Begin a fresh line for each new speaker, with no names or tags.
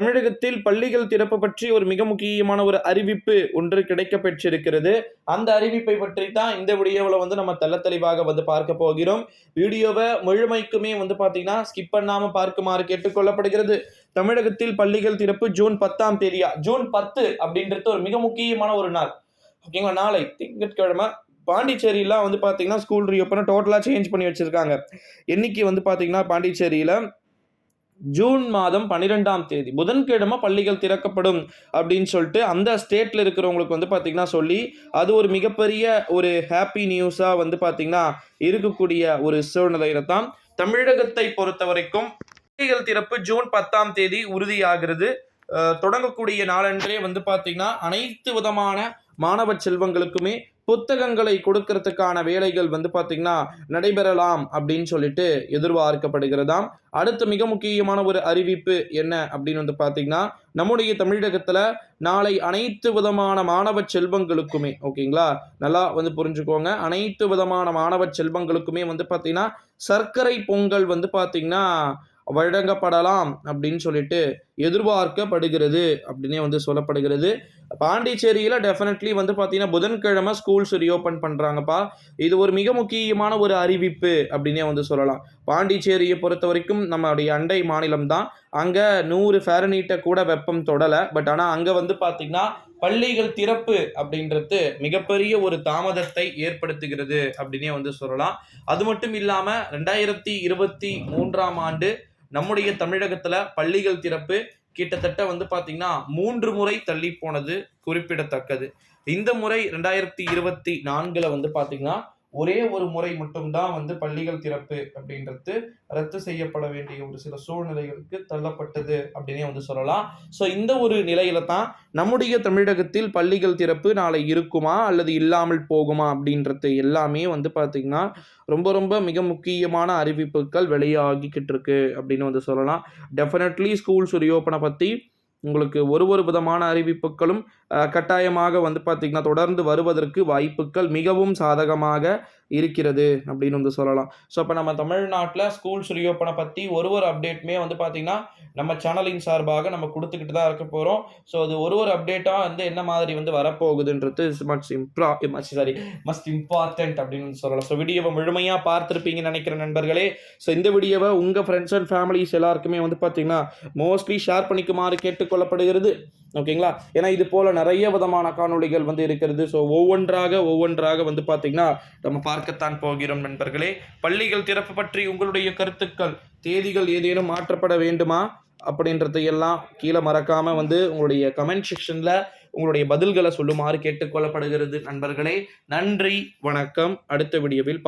தமிழகத்தில் பள்ளிகள் திறப்பு பற்றி ஒரு மிக முக்கியமான ஒரு அறிவிப்பு ஒன்று கிடைக்க பெற்றிருக்கிறது அந்த அறிவிப்பை பற்றி தான் இந்த வீடியோவில் வந்து நம்ம தெள்ள தெளிவாக வந்து பார்க்க போகிறோம். வீடியோவை முழுமைக்குமே வந்து பார்த்தீங்கன்னா ஸ்கிப் பண்ணாமல் பார்க்குமாறு கேட்டுக்கொள்ளப்படுகிறது. தமிழகத்தில் பள்ளிகள் திறப்பு ஜூன் பத்தாம் தேதியா? ஜூன் பத்து அப்படின்றது ஒரு மிக முக்கியமான ஒரு நாள். ஓகேங்களா நாளை திங்கட்கிழமை பாண்டிச்சேரியிலாம் வந்து பார்த்தீங்கன்னா ஸ்கூல் ரீஓப்பனை டோட்டலாக சேஞ்ச் பண்ணி வச்சுருக்காங்க. என்னைக்கு வந்து பார்த்தீங்கன்னா பாண்டிச்சேரியில் ஜூன் மாதம் பன்னிரெண்டாம் தேதி. புதன்கிழமை பள்ளிகள் திறக்கப்படும் அப்படின்னு சொல்லிட்டு அந்த ஸ்டேட்டில் இருக்கிறவங்களுக்கு வந்து பார்த்திங்கன்னா சொல்லி அது ஒரு மிகப்பெரிய ஒரு ஹாப்பி நியூஸாக வந்து பார்த்திங்கன்னா இருக்கக்கூடிய ஒரு சூழ்நிலையில தான் தமிழகத்தை பொறுத்த வரைக்கும் பள்ளிகள் திறப்பு ஜூன் பத்தாம் தேதி உறுதியாகிறது. தொடங்கக்கூடிய நாளன்றே வந்து பார்த்திங்கன்னா அனைத்து விதமான மாணவ செல்வங்களுக்குமே புத்தகங்களை கொடுக்கறதுக்கான வேலைகள் வந்து பார்த்திங்கன்னா நடைபெறலாம் அப்படின்னு சொல்லிட்டு எதிர்பார்க்கப்படுகிறதாம். அடுத்து மிக முக்கியமான ஒரு அறிவிப்பு என்ன அப்படின்னு வந்து பார்த்தீங்கன்னா நம்முடைய தமிழகத்தில் நாளை அனைத்து விதமான மாணவ செல்வங்களுக்குமே ஓகேங்களா? நல்லா வந்து புரிஞ்சுக்கோங்க. அனைத்து விதமான மாணவ செல்வங்களுக்குமே வந்து பார்த்தீங்கன்னா சர்க்கரை பொங்கல் வந்து பார்த்தீங்கன்னா வழங்கப்படலாம் அப்படின்னு சொல்லிட்டு எதிர்பார்க்கப்படுகிறது அப்படின்னே வந்து சொல்லப்படுகிறது. பாண்டிச்சேரியில் டெஃபினெட்லி வந்து பார்த்தீங்கன்னா புதன்கிழமை ஸ்கூல்ஸ் ரீஓப்பன் பண்ணுறாங்கப்பா இது ஒரு மிக முக்கியமான ஒரு அறிவிப்பு அப்படின்னே வந்து சொல்லலாம். பாண்டிச்சேரியை பொறுத்த வரைக்கும் நம்மளுடைய அண்டை மாநிலம் தான் அங்கே நூறு ஃபேரனீட்டை கூட வெப்பம் தொடலை. பட் ஆனால் அங்கே வந்து பார்த்திங்கன்னா பள்ளிகள் திறப்பு அப்படின்றது மிகப்பெரிய ஒரு தாமதத்தை ஏற்படுத்துகிறது அப்படின்னே வந்து சொல்லலாம். அது மட்டும் இல்லாமல் ரெண்டாயிரத்தி இருபத்தி மூன்றாம் ஆண்டு நம்முடைய தமிழகத்தில் பள்ளிகள் திறப்பு கிட்டத்தட்ட வந்து பார்த்தீங்கன்னா மூன்று முறை தள்ளி போனது குறிப்பிடத்தக்கது. இந்த முறை ரெண்டாயிரத்தி இருபத்தி நான்கில் வந்து பார்த்திங்கன்னா ஒரே ஒரு முறை மட்டும்தான் வந்து பள்ளிகள் திறப்பு அப்படின்றது ரத்து செய்யப்பட வேண்டிய ஒரு சில சூழ்நிலைகளுக்கு தள்ளப்பட்டது அப்படின்னே வந்து சொல்லலாம். ஸோ இந்த ஒரு நிலையில தான் நம்முடைய தமிழகத்தில் பள்ளிகள் திறப்பு நாளை இருக்குமா அல்லது இல்லாமல் போகுமா அப்படின்றது எல்லாமே வந்து பார்த்திங்கன்னா ரொம்ப ரொம்ப மிக முக்கியமான அறிவிப்புகள் வெளியாகிக்கிட்டு இருக்கு அப்படின்னு வந்து சொல்லலாம். டெஃபினெட்லி ஸ்கூல்ஸ் ரீஓப்பனை பற்றி உங்களுக்கு ஒரு ஒரு விதமான அறிவிப்புகளும் கட்டாயமாக வந்து பார்த்திங்கன்னா தொடர்ந்து வருவதற்கு வாய்ப்புகள் மிகவும் சாதகமாக இருக்கிறது அப்படின்னு வந்து சொல்லலாம். ஸோ இப்போ நம்ம தமிழ்நாட்டில் ஸ்கூல்ஸ் ரீஓப்பனை பற்றி ஒரு ஒரு அப்டேட்டுமே வந்து பார்த்திங்கன்னா நம்ம சேனலின் சார்பாக நம்ம கொடுத்துக்கிட்டு தான் இருக்க போகிறோம் ஸோ அது ஒரு ஒரு அப்டேட்டாக வந்து என்ன மாதிரி வந்து வரப்போகுதுன்றது much impor much sorry must important அப்படின்னு வந்து சொல்லலாம். ஸோ வீடியோவை முழுமையாக பார்த்துருப்பீங்கன்னு நினைக்கிற நண்பர்களே ஸோ இந்த வீடியோவை உங்கள் ஃப்ரெண்ட்ஸ் அண்ட் ஃபேமிலிஸ் எல்லாருக்குமே வந்து பார்த்திங்கன்னா மோஸ்ட்லி ஷேர் பண்ணிக்குமாறு கேட்டுக்கொள்ளப்படுகிறது. ஓகேங்களா ஏன்னா இது போல் நிறைய விதமான காணொளிகள் வந்து இருக்கிறது. ஸோ ஒவ்வொன்றாக ஒவ்வொன்றாக வந்து பார்த்தீங்கன்னா நம்ம பார்க்க பார்க்கத்தான் போகிறோம் நண்பர்களே. பள்ளிகள் திறப்பு பற்றி உங்களுடைய கருத்துக்கள் தேதிகள் ஏதேனும் மாற்றப்பட வேண்டுமா? அப்படின்றதையெல்லாம் கீழே மறக்காம வந்து உங்களுடைய கமெண்ட் செக்ஷன்ல உங்களுடைய பதில்களை சொல்லுமாறு கேட்டுக்கொள்ளப்படுகிறது நண்பர்களே. நன்றி வணக்கம். அடுத்த வீடியோவில்